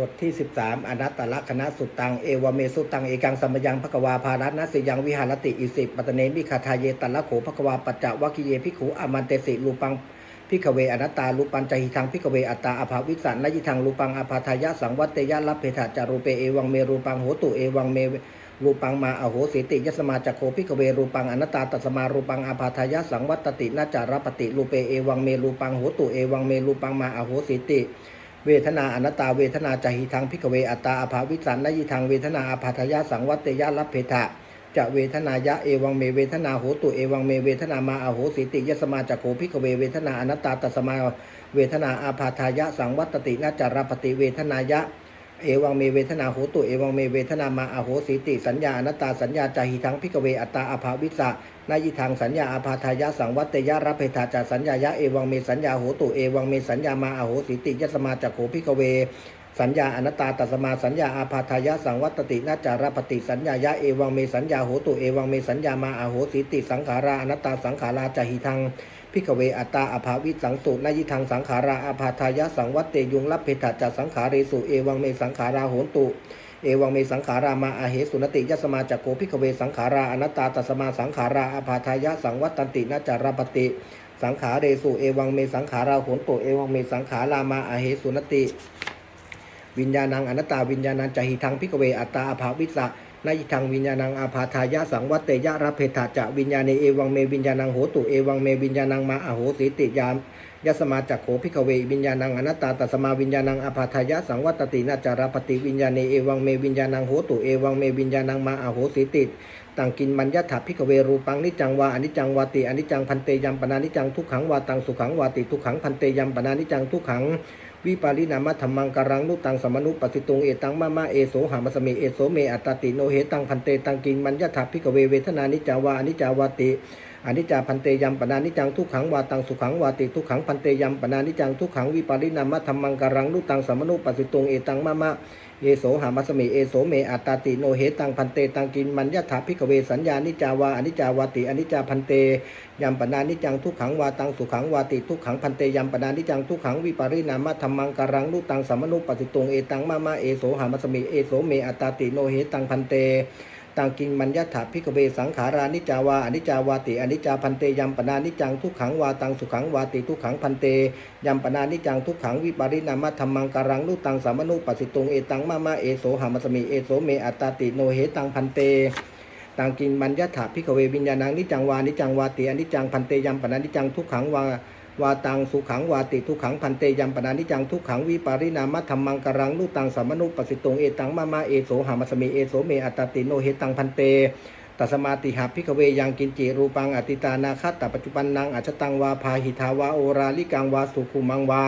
บทที่ 13 อนัตตลกณะสุตัง เอวเมสุตัง เอกังสัมยังภควาภารัตนสิยังวิหารติอิสิปัตเนมิคาทาเยตัละโขภควาปัจจวัคคิเยพิขูอามันเตสิรูปังพิกเวอนัตตารูปัญจหิทังพิกเวอัตตาอภาวิสันนยิทังรูปังอภาทายะสังวัตเตยะลัพเพทะจารูเปเอวังเมรูปังโหตุเอวังเมรูปังมาอโหสิติยสมาจักโคพิกเวรูปังอนัตตาตัสมารูปังอภาทายะสังวัตตินาจารปติรูเปเอวังเมรูปังโหตุเอวังเมรูปังมาอโหสิติ เวทนาอนัตตาเวทนาจหิทังพิกเวอัตตาอภาวิสันนยิทังเวทนาอภาทยาสังวัตยะลัพเพทะจะเวทนายะเอวังเมเวทนาโหตุเอวังเมเวทนามาอโหสิติยสมาจักโหพิกเวเวทนาอนัตตาตัสมาเวทนาอาภาทายะสังวัตตินาจารปฏิเวทนายะ เอวังเมเวทนาโหตุเอวังเมเวทนามาอโหสิติ สัญญาอนัตตาสัญญาจาหิทังพิกเวอัตตาอภาวิสะนายิทังสัญญาอาภาทายะสังวัตเตยะรับเพทาจาสัญญายะเอวังเมสัญญาโหตุเอวังเมสัญญามาอโหสิติยสมาจักโขพิกเวสัญญาอนัตตาตัสมาสัญญาอาภาทายะสังวัตตินาจารปติสัญญายะเอวังเมสัญญาโหตุเอวังเมสัญญามาอโหสิติสังขาราอนัตตาสังขาราจหิทัง พิกเวอัตตาอภาวิสังสุนายิทังสังขาราอาภาทายะสังวัตเตยุงรับเพทะจัสังขาเรสุเอวังเมสังขาราโหนตุ เอวังเมสังขารามาอาเหสุนติยสมาจักโกพิกเวสังขาราอนัตตาตัสมาสังขาราอาภาทายะสังวัตตันตินาจารปติ สังขาเรสุเอวังเมสังขาราโหนตุเอวังเมสังขารามาอาเหสุนติ วิญญาณังอนัตตาวิญญาณังจหิทังพิกเวอัตตาอภาวิสะ นายิทังวิญญาณังอาภาทายะสังวัตเตยะรับเพทาจะวิญญาณเอวังเมวิญญาณังโหตุเอวังเมวิญญาณังมาอโหสิติยามยสมาจักโขพิกเววิญญาณังอนัตตาตัสมาวิญญาณังอาภาทายะสังวัตตินาจารปฏิวิญญาณเอวังเมวิญญาณังโหตุเอวังเมวิญญาณังมาอโหสิติตังกินมัญญถาพิกเวรูปังนิจังวาอนิจังวาติอนิจังพันเตยัมปนานิจังทุกขังวาตังสุขังวาติทุกขังพันเตยัมปนานิจังทุกขัง วิปารินามะธรรมังการังนุตังสมนุปฏิตุงเอตังมะมะเอโสหามสเมเอโสเมอัตติโนเหตังพันเตตังกิงมัญญถาพิกเวเวทนานิจาวานิจาวติ อนิจจาพันเตยัมปนานิจังทุกขังวาตังสุขังวาติทุกขังพันเตยัมปนานิจังทุกขังวิปารินามะธรรมังการังนุตังสมนุปฏิตุงเอตังมะมะเอโสหามัสเมเอโสเมอัตตาติโนเหตังพันเตตังกินมัญญาถาพิกเวสัญญานิจาวาอนิจาวาติอนิจาพันเตยัมปนานิจังทุกขังวาตังสุขังวาติทุกขังพันเตยัมปนานิจังทุกขังวิปาริณามะธรรมังการังนุตังสมนุปฏิตุงเอตังมะมะเอโสหามัสมิเอโสเมอัตตาติโนเหตังพันเต ตังกิงมัญญถาพิกเวสังขารานิจาวาอนิจาวาติอนิจาพันเตยัมปนานิจังทุกขังวาตังสุขังวาติทุกขังพันเตยัมปนานิจังทุกขังวิปาริณามะธรรมังการังนุตังสัมนุปฏิตุงเอตังมะมะเอโสหามัสมิเอโสเมอัตตาติโนเหตังพันเตตังกินมัญญถาพิกเววิญญาณังนิจังวานิจังวาติอนิจังพันเตยัมปนานิจังทุกขังวา วาตังสุขังวาติทุขังพันเตยัมปนานิจังทุกขังวิปาริณามะธรรมังกรังนุตังสัมมนุปสิตงเอตังมะมะเอโสหามัสมิเอโสเมอัตติโนเหตังพันเตตัสมาติหาพิกเวยังกินจิรูปังอติตานาคัตตปัจจุบันนังอัจตังวาพาหิทาวาโอราลิกังวาสุขุมังวา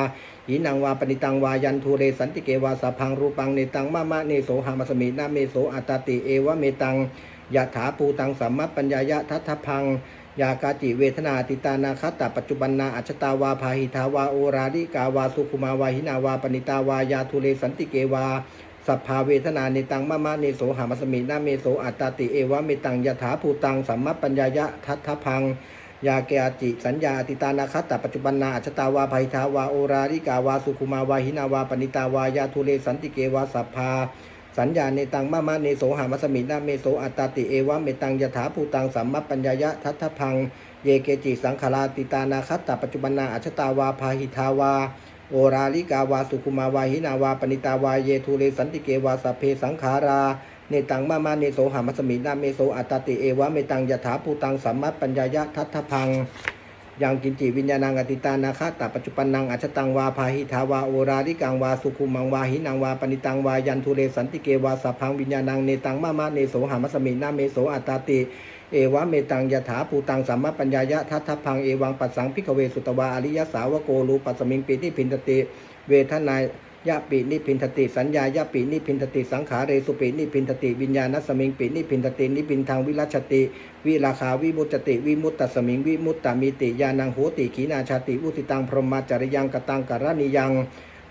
หีนังวาปณิตังวายันทูเรสันติเกวาสาพังรูปังเนตังมะมะเนโสหามัสมินาเมโสอัตติเอวะเมตังยะถาภูตังสัมมปัญญายะทัทธพัง ยากาจิเวทนาติตานาคัตตปัจจุบันนาอัจตาวาพาหิทาวาโอราลิกาวาสุขุมาวาหินาวาปณิตาวายาทุเรสันติเกวาสัพพาเวทนาเนตังมะมะเนโสหามัสมินาเมโสอัตตติเอวะเมตังยถาภูตังสัมมปัญญายะทัทธพังยาเกอจิสัญญาติตานาคัตตปัจจุบันนาอัจตาวาภัยทาวาโอราลิกาวาสุขุมาวาหินาวาปณิตาวายาทุเรสันติเกวาสัพพา สัญญาเนตังมะมะเนโสหามัสมินาเมโสอัตตติเอวะเมตังยถาภูตังสัมมัปปัญญายะทัทธพัง เยเกจิสังขาราติตานาคัตตปัจจุบันนาอัจฉตาวาพาหิทาวาโอราลิกาวาสุขุมาวาหินาวาปณิตาวาเยทูเรสันติเกวาสเพสังขาราเนตังมะมะเนโสหามัสมินาเมโสอัตติเอวะเมตังยถาภูตังสัมมัปปัญญายะทัทธพัง ยังกินจิวิญญาณังอติตานาคาตปัจจุปันนังอัชตังวาพาหิทาวาโอราริกังวาสุขุมังวาหินังวาปณิตังวายันทุเรสันติเกวาสัพพังวิญญาณังเนตังมะมะเนโสหามัสมินาเมโสอัตตาติเอวะเมตังยถาภูตังสัมมาปัญญายะทัทธพังเอวังปัสสังพิกเวสุตวาอริยสาวโกรูปัสมิงปินิพินตติเวทนายะปินิพินทติสัญญายะปินิพินทติสังขาเรสุปินิพินทติวิญญาณสมิงปินิพินทตินิพินทางวิรัชติ วิราคาวิมุตติวิมุตตสมิงวิมุตตมิติยานังโหติขีนาชาติอุติตังพรหมจริยังกตังกรณียัง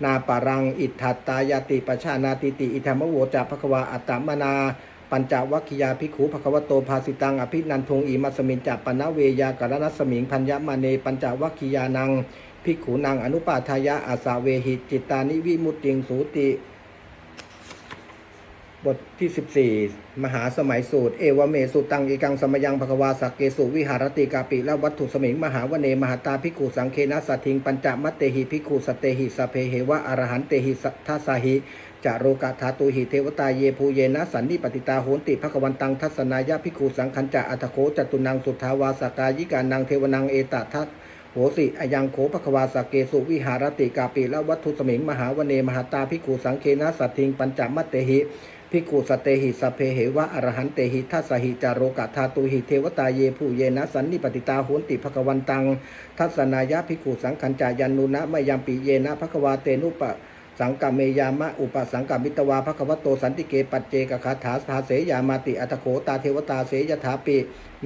นาปารัง อิทธัตตายาติปชานาติติอิธรรมโวจะภควาอัตตมนา ปัญจวัคคียาภิกขุภควโตภาสิตังอภินันทงอิมัสมินจะปนเวยากรณสมิงพัญญมาเนปัญจวัคคียานัง ภิกขุนังอนุปาทายะอาสาเวหิตจิตตานิวิมุตติงสูติ บทที่ 14 มหาสมัยสูตร เอวเมสุตังเอกังสมยังภควาสักเกสุวิหารติกาปิและวัตถุสมิงมหาวเนมหาตาภิกขุสังเคนะสัตถิงปัญจมัตเตหิภิกขุสเตหิสเพเหวะอรหันเตหิสัทธาสาหิจาโรกะธาตุหิเทวตาเยภูเยนะสันนิปติตาโหนติภควันตังทัศนายะภิกขุสังคัญจะอัตโคจตุนังสุทธาวาสกายิกานังเทวนังเอตทัต โหสิอายังโขภควาสเกสุวิหารติกาปิและวัตถุสมิงมหาวเนมหาตาพิกขุสังเคนะสัตถิงปัญจมัตเตหิพิกขุสเตหิสเพเหวะอรหันเตหิทัสหิจารโรกะธาตุหิเทวตาเยผู้เยนะสันนิปติตาหุนติภควันตัง ทัศนายะพิกขุสังขัญจายันนุนะมยัมปิเยนะภควาเตนุปะ สังกเมยามะอุปสังกมิตวาภควโตสันติเกปัจเจกคาถาภาเสยามาติอัตโขตาเทวตาเสยถาปิ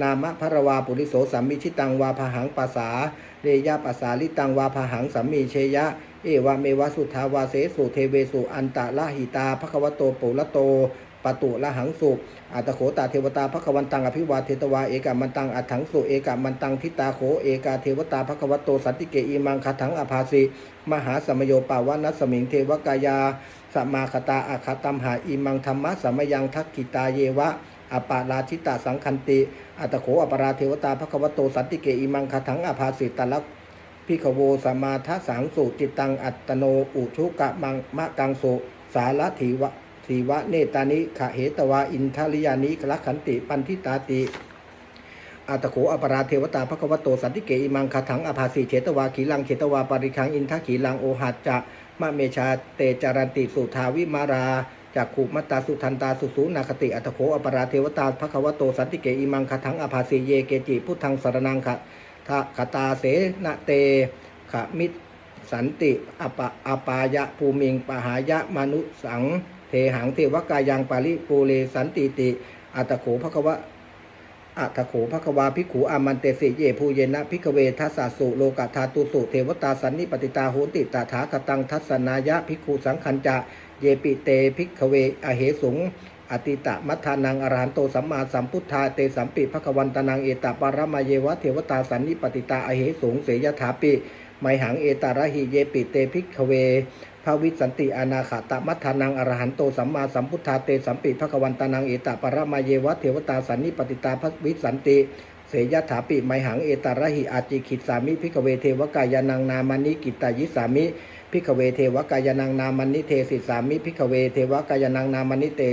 นามะพระวาปุริโสสัมมิชิตังวาพหังปัสสาเรยาปัสสาลิตังวาพหังสัมมีเชยะ เอวาเมวสุทาวาเสสุเทเวสุอันตะละหิตาภควโตปุระโต ปตุละหังสุอัตโขตาเทวตาภควันตังอภิวาเทตวาเอกามันตังอัถังสุเอกามันตังทิตาโขเอกาเทวตาภควัตโตสันติเกอิมังคถังอภาสิมหาสมโยปาวานัสมิงเทวกายาสมาคตาอาคาตัมหาอิมังธรรมะสมยังทักขิตาเยวะอปาราชิตาสังคันติ อัตโขอปราเทวตาภควัตโตสันติเกอิมังคถังอภาสิตลักพิขโวสมาทสังสุจิตังอัตโนอุชุกะมังมะกังสุสาลถีวะ ทีวะเนตานิขะเหตวาอินทริยานิคละขันติ ปันทิตาติอาตโขอปราเทวตาภควโตสันติเกอิมังคถังอภาสีเฉตวาขีลังเฉตวาปริคังอินทขีลังโอหัจจะมะเมชาเตจารันติสุทาวิมาราจากขุมัตตาสุทันตาสุสูนาคติอัตโขอปราเทวตาภควโตสันติเกอิมังคถังอภาสีเยเกจิพุทธังสารนังขะทะขตาเสนะเตขมิตสันติอปะอปายะภูมิงปหายะมนุสัง เทหังเทวกายังปาริปูเลสันติติ อัตโขภควะอัตโขภควาภิกขุอามันเตสิเยภูเยนะภิกเวทัสสะสุโลกธาตุสุเทวตาสันนิปติตาโหติตาถาคตังทัศนายะภิกขุสังคัญจะเยปิเตภิกเวอเหสุงอติตะมัทธานังอรหันโตสัมมาสัมพุทธาเตสัมปิภควันตนังเอตปารมาเยวะเทวตาสันนิปติตาอเหสุงเสยถาปิไมหังเอตาระหิเยปิเตภิกเว ภาวิสันติอนาคาตมัทธานังอรหันโตสัมมาสัมพุทธาเตสัมปิภควันตานังเอตปารมาเยวะเทวตาสันนิปติตาภวิสันติ เสยถาปิไมหังเอตาระหิอาจิขิตสามิพิกเวเทวกายานังนามานิกิตายิสามิพิกเวเทวกายานังนามานิเทสิสามิพิกเวเทวกายานังนามานิเต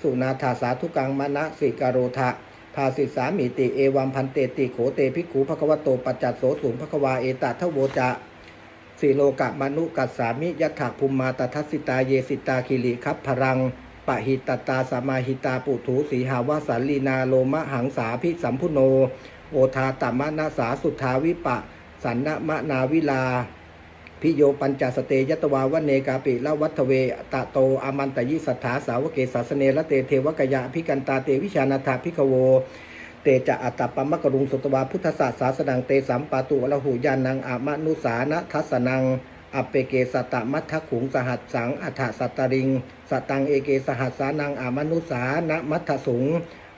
สุนาถาสาธุกังมณสิกาโรทะภาสิสามิติเอวัมพันเตติโขเตภิกขุภควโตปัจจัตโสสูงภควาเอตทะโวจะ สิโลกะมนุกัสสามิยัตถภูมิมาตทัสสิตาเยสิตาคิริคัพพรังปะหิตตาสมาหิตาปุถุสีหาวาสันลีนาโลมะหังสาพิสัมพุโน โอทาตมะนาสาสุทธาวิปะ สันนมะนาวิลา พิโยปัญจสเตยตวาวเนกาปิละวัตเวตะโตอามันตยิสัทธาสาวเกศาสเนละเตเทวกยะพิกันตาเตวิชานาถาพิกโว เตจะอัตตปมะกรุงสุตวาพุทธศาสสาสนังเตสัมปาตุอลหูยานังอามนุสานะทัสนังอเปเกสตมัทธขุงสหัสสังอัฏฐสัตตริง สตังเอเกสหัสสานังอามนุสานะมัทธสุง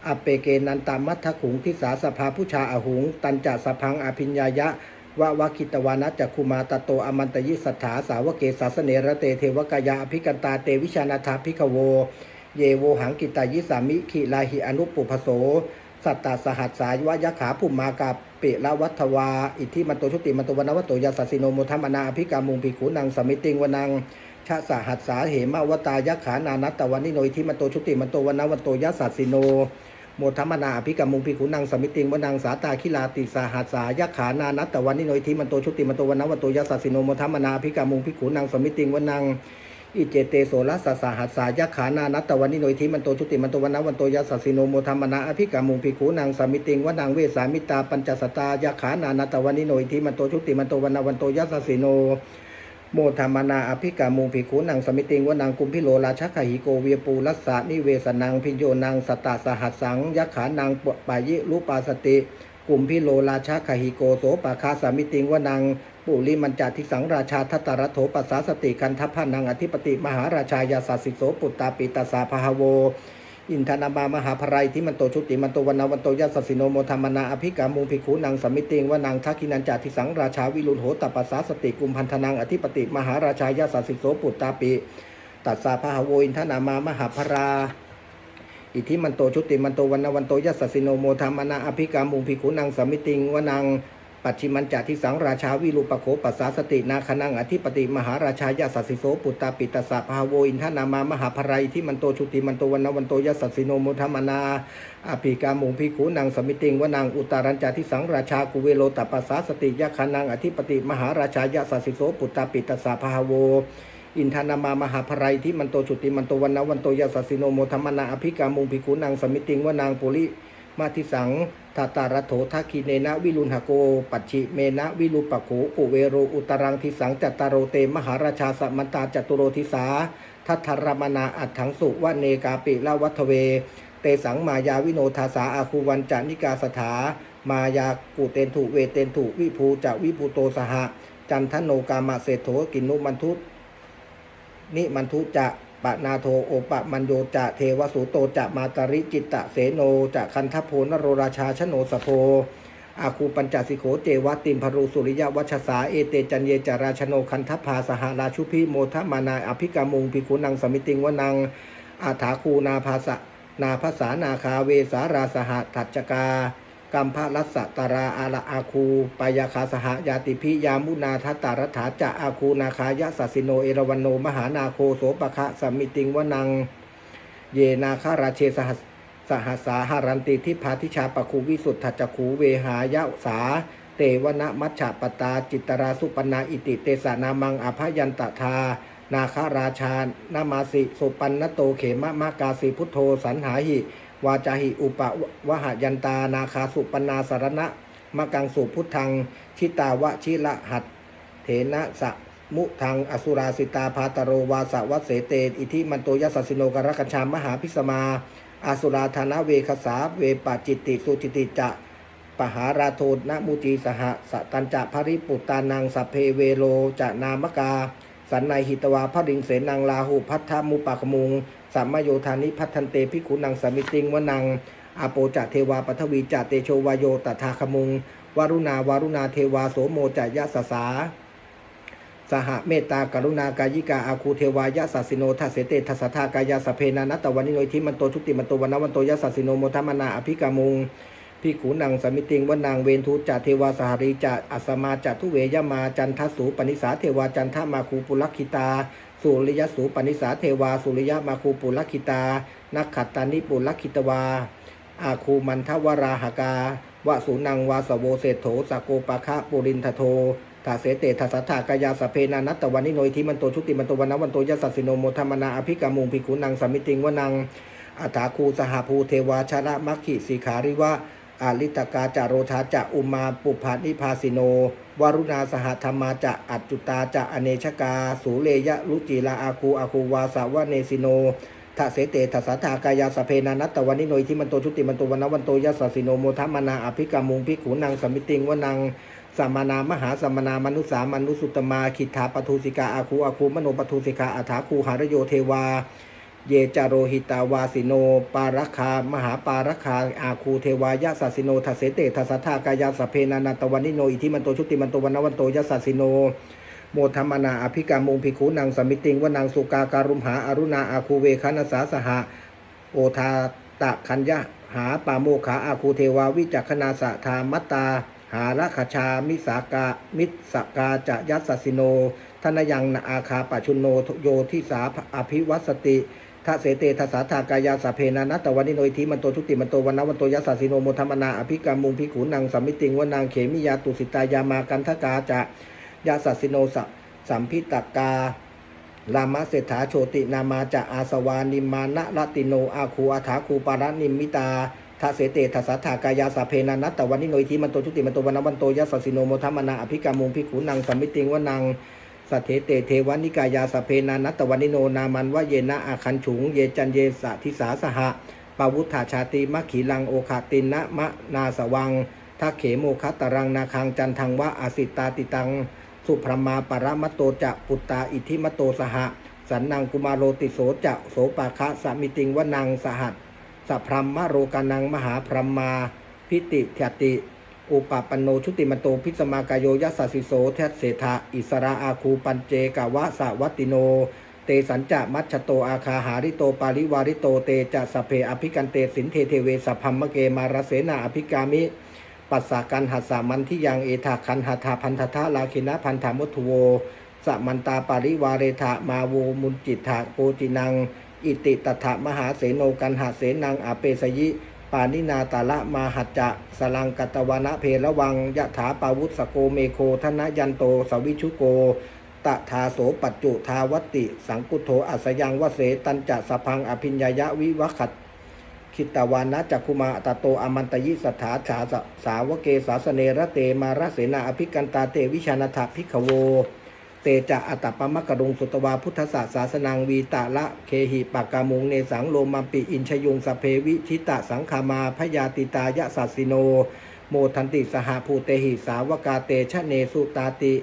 อเปเกนันตามัทธขุงทิสาสภาผู้ชาอหุง ตันจะสพังอภิญญายะวะวะคิตวานะจักคุมาตโตอมันตยิสัทธาสาวเกศาสเนระเตเทวกายาอภิกันตาเตวิชานาถาพิกโว เยโวหังกิตายิสามิขิลาหิอนุปปุพโส สัตตาสหัสสายวะยะขาภุมมากาเปละวัฏวา อิทธิมันโตชุติมันโตวนวัตโตยาสสิโนโมทัมมนาอภิกามุงภิขุนังสมิติงวนังชะสหัสสาเหมาวตายะขานานัตตวันนิโนอิทธิมันโตชุติมันโตวนวัตโตยาสสิโนโมทัมมนาอภิกามุงภิขุนังสมิติงวนังสาตาคิลาติสหัสสายะขานานัตตวันนิโนอิทธิมันโตชุติมันโตวนวัตโตยาสสิโนโมทัมมนาอภิกามุงภิขุนังสมิติงวนัง อิเจเตโสรัสสะหัสสายะขานานัตตวันนิโนอิทิมันโตชุติมันโตวันนวันโตยัสสะสิโนโมธรรมนาอภิกามุงภิกขุนางสามิติงวนังเวสามิตาปัญจสตายะขานานัตตวันนิโนอิทิมันโตชุติมันโตวันนวันโตยัสสะสิโนโมธรรมนาอภิกามุงภิกขุนางสมิติงวนังกุมพิโลราชขหิโกเวียปูรัสสะนิเวสนังพิโยนังสตาสหัสสังยะขานางปปายิรูปาสติกุมพิโลราชขหิโกโสปาคาสามิติงวนัง ปุริมันจาทิสังราชาทัตตรโถปัสสาสติกันทัพพนังอธิปติมหาราชายาสัสสิโสปุตตาปิตาสาพหโว อินทนามามหาภไรที่มันโตชุติมันโตวันาวันโตยัสสิโนโมธรรมนาอภิกามุงภิกขุนังสมิติงวานังทักขินันจาทิสังราชาวิรุณโหตปัสสาสติกุมพันธนังอธิปติมหาราชายาสัสสิโสปุตตาปิตัสสาพหโวอินทนามามหาภราอิทธิมันโตชุติมันโตวันวันโตยัสสิโนโมธรรมนาอภิกามุงภิกขุนังสมิติงวานัง ปัจฉิมันจาทิสังราชาวิรูปโขปัสสาสตินาคนังอธิปติมหาราชายาสัสสิโสปุตตาปิตสสะภาโวอินทนามามหาภรัยที่มันโตชุติมันโตวันนวันโตยัสสสิโนโมธรรมนาอภิกามุงภิขุนังสมิติงวนังอุตารัญจาทิสังราชากุเวโลตปัสสาสติยะคนังอธิปติมหาราชายาสัสสิโสปุตตาปิตสสะภาโวอินทานามามหาภรัยที่มันโตชุติมันโตวันนวันโตยัสสสิโนโมธรรมนาอภิกามุงภิกขุนังสมิติงวนางปุริมาทิสัง ทาตารโถทักขีเนนะวิรุณหโก ปัจฉิเมนะวิรุปโขกุเวโรอุตรังทิสังจัตตารโรเตมหาราชาสมันตาจตุโรทิสาทัทธรมนาอัตถังสุวเนกาปิละวัทเว เตสังมายาวิโนทาสาอาคูวันจานิกาสถามายากุเตนถุเวเตนถุวิภูจะวิภูโตสหจันทโนกามะเศโถกินนุมันทุนิมันทุจะ ปะนาโทโอปะมัญโยจะเทวสุโตจะมาตริจิตตะเสโนจะคันทโพนโรราชาชโนสโพอาคูปัญจสิโขเจวติมพรูสุริยวัชสาเอเตจันเยจาราชโนคันทพาสหราชุพิโมทมานาอภิกามุงภิกขุนังสมิติงวนังอาถาคูนาภาษะนาภาษานาคาเวสาราสหทัจกา กัมพะรัสตาราอาละอาคูปายาคาสหยาติพิยามุนาทัตตารัฐาจะอาคูนาคายะสัสิโนเอราวันโนมหานาโคโสปะคะสัมมิติงวนัง เยนาคาราเชสหัสสหัสาหารันติทิพาทิชาปคูวิสุทธัจคูเวหายะสา เตวนะมัชฌะปตาจิตราสุปนาอิติเตสานามังอภยันตทานาคาราชานามาสิสุปันนโตเขมะมะกาสิพุทโธสันหาหิ วาจาหิอุปวหยันตานาคาสุปนาสารณะมะกังสุพุทธัง ชิตาวะชิละหัดเถนะสะมุทังอสุราสิตาพาตโรวาสวัสเสเตอิทิมันโตยัสสสิโนกรกัญชามหาพิสมาอาสุราธนาเวคสาเวปจิตติสุจิติจะปหาราโทนมุจีสหสตันจะภริปุตตานังสัเพเวโลจะนามกา สันในหิตวาพริงเสนังลาหูพัทธมุปากมุง สัมมโยธานิพัทธันเตพิขุนังสมิติงวนังอาโปจะเทวาปัทวีจะเตโชวายโยตถาคมุง วารุณาวารุณาเทวาโสโมจะยะสสาสหเมตตากรุณากายิกาอาคูเทวายะสัสสิโนทัสเสเตทัสทากายาสเพนานัตตวันนิโนยทิมันโตชุติมันโตวันวันโตยะสัสสิโนโมทมนาอภิกามุงพิขูนังสมิติงวนางเวนทุจะเทวาสหริจะอัสมาจะทุเวยมาจันทสูปนิสาเทวาจันทมาคูปุลคิตา สุริยสูปนิสาเทวา สุริยมาคูปุลคิตา นักขัตตานิปุลคิตวา อาคูมันทวราหกาวสุนังวาสโวเศธโถสโกปะคะปุรินทโททาเสเตทัสสะทากายาสเพนานัตตวันนิโนยทิมันโตชุติมันโตวันนวันโตยัสสสิโนโมธรรมนาอภิกามุงภิกขุนังสมิติงวนังอัฏฐาคูสหภูเทวาชระมัคคิสีขาริวะอาลิตกาจาโรชาจะอุมาปุพานิพาสิโน วารุณาสหธรรมาจะอัจจุตาจะอเนชกา สูเลยะรุจิลาอาคูอาคูวาสาวะเนสิโนทะเสเตทัสสทากายาสเพนานัตตวันนิโนยทิมันโตชุติมันโตวันนวันโตยัสสสิโนโมทัมนาอภิกามุงภิกขุนังสมิติงวนังสัมมานามหาสัมมนามนุสามนุสุตมาคิทาปทุสิกาอาคูอาคูมโนปทุสิกาอัฐาคูหารโยเทวา เยจาโรหิตาวาสิโน ปารคามหาปารคาอาคูเทวายะสัสิโนทัสเสเตทัสสะทากายาสเพนานัตวันิโน อิทิมันโตชุติมันโตวันวันโตยัสสัสสิโน โมธรรมนาอภิกามุงภิกขุนังสมิติงวนางสุกาการุมหาอารุณาอาคูเวคานาสาสหะโอทาตะคัญญะหาปาโมขาอาคูเทวาวิจักขณาสะธามัตตา หาราคชามิสากามิสกาจะยัสสิโนทนยังนาอาคาปัชุโนโยทิสาอภิวัสติ ทะเสเตทสาทากายาสพเพนานัตตวันนิโนยทิมันโตชุติมันโตวันนวันโตยัสสสิโนโมธรรมนาอภิกามุงภิขุนังสัมมิติงวนางเขมิยาตุสิตายามากันทกาจะยาสสสิโนสสัมพิตกาลามะเศรษฐาโชตินามาจะอาสวานิมานะรติโนอาคูอาถาคูปาระนิมิตาทะเสเตทัสสะทากายาสาเพนานัตตวันนิโนยทิมันโตชุติมันโตวันนวันโตยัสสสิโนโมทัมมนาอภิกามุงภิขุนังสัมมิติงวนัง สัทเทเตเทวนิกายาสเพนานัตวันิโนนามันวะเยนะอาคันฉุง เยจันเยสะทิสาสหะปาวุธาชาติมะขีลังโอคาตินะมะนาสวังทักเขโมคัตตรังนาคังจันทังวะอาสิตาติตัง สุพรมาปรมัตโตจะปุตตาอิทิมตโตสหะ สันนังกุมารโรติโสจะโสปาคะสมิติงวนังสหัสสัพพรหมโรกานังมหาพรหมา พิติเทติ อุปปันโนชุติมันโตพิสมากายโยยัสสิโสเทศเสธาอิสราอาคูปัญเจกาวะสะวัตติโน เตสัญจะมัชโตอาคาหาริโตปาริวาริโตเตจะสเพอภิกันเตสินเทเทเวสพัมมะเกมารเสนาอภิกามิ ปัสสากันหัสสามันที่ยังเอถาคันหัตถาพันธทะลาคินะพันธามุทโวสมันตาปาริวาเรถามาโวมุนจิตถาโกจินัง อิติตถามหาเสโนกันหาเสนังอาเปสยิ ปานินาตาละมาหัจจะสลังกัตวานะเพระวังยะถาปาวุสโกเมโคธนยันโตสวิชุโกตทาโสปัจจุทาวติ สังกุโธอัสยังวเสตันจะสพังอภิญญายะวิวัขัดคิตวานะจักคุมาตโตอมันตยิสถาฉาสาวเกสาสเนระเตมารเสนาอภิกันตาเตวิชานาถพิขโว เตจะอัตตปมะกะดงสุตวาพุทธศาสาสนังวีตาละเคหิปากกามุงเนสังโลมัมปิอินชยุงสเพวิชิตะสังขามาพยาติตายะสัสสิโน โมทันติสหภูเตหิสาวกาเตชะเนสุตาติ